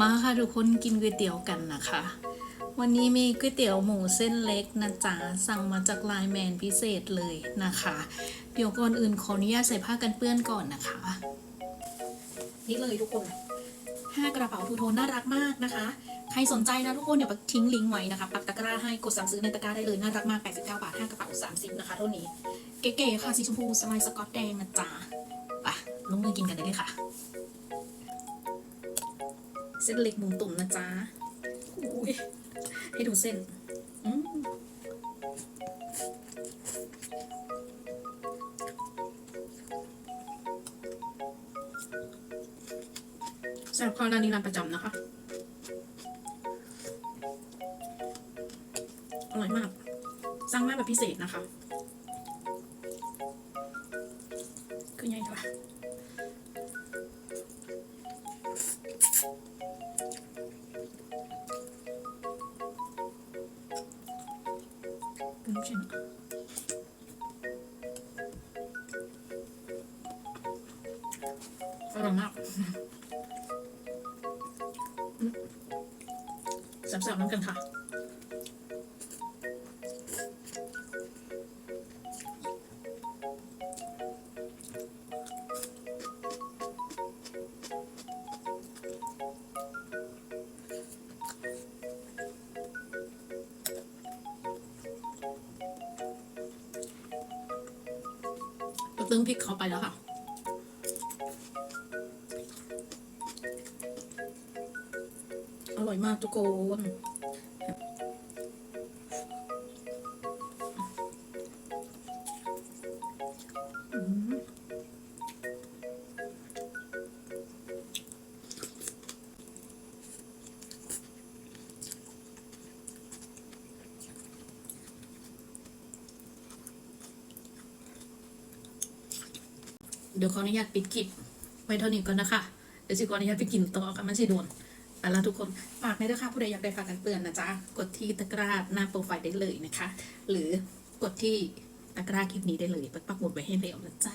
มาค่ะทุกคนกินก๋วยเตี๋ยวกันนะคะ วันนี้มีก๋วยเตี๋ยวหมูเส้นเล็กนะจ๊ะสั่งมาจากไลน์แมนพิเศษเลยนะคะ เดี๋ยวก่อนอื่นขออนุญาตใส่ผ้ากันเปื้อนก่อนนะคะ นี่เลยทุกคนห้ากระเป๋าทูโทนน่ารักมากนะคะ ใครสนใจนะทุกคนเดี๋ยวทิ้งลิงก์ไว้นะคะปักตะกร้าให้กดสั่งซื้อในตะกร้าได้เลยน่ารักมาก 89 บาท5กระเป๋า30 นะคะเท่านี้ เก๋ๆค่ะสีชมพูสไลด์สกอตแดงนะจ๊ะไปลงมือกินกันได้เลยค่ะ เส้นเล็กหมูตุ๋นนะจ๊ะอุ้ยให้ดูเส้นอืมแซ่บข้าวร้านนี้ร้านประจำนะคะ อร่อยมาก สร้างมาแบบพิเศษนะคะ คือไงคะ น้ำชิ้นอร่อยมากอืมแซ่บๆน้ำกันค่ะ ก็ตึ้งพริกเข้าไปแล้วค่ะอร่อยมากทุกคน เดี๋ยวขออนุญาตปิดคลิปไว้เท่านี้ก่อนนะคะ เดี๋ยวสิขออนุญาตไปกินต่อค่ะมันสิโดนไปแล้วทุกคน ฝากในด้วยค่ะผู้ใดอยากได้ฝากกันเปื่อนนะจ๊ะ กดที่ตะกร้าหน้าโปรไฟล์ได้เลยนะคะ หรือกดที่ตะกร้าคลิปนี้ได้เลยปักหมุดไว้ให้เร็วนะจ๊ะ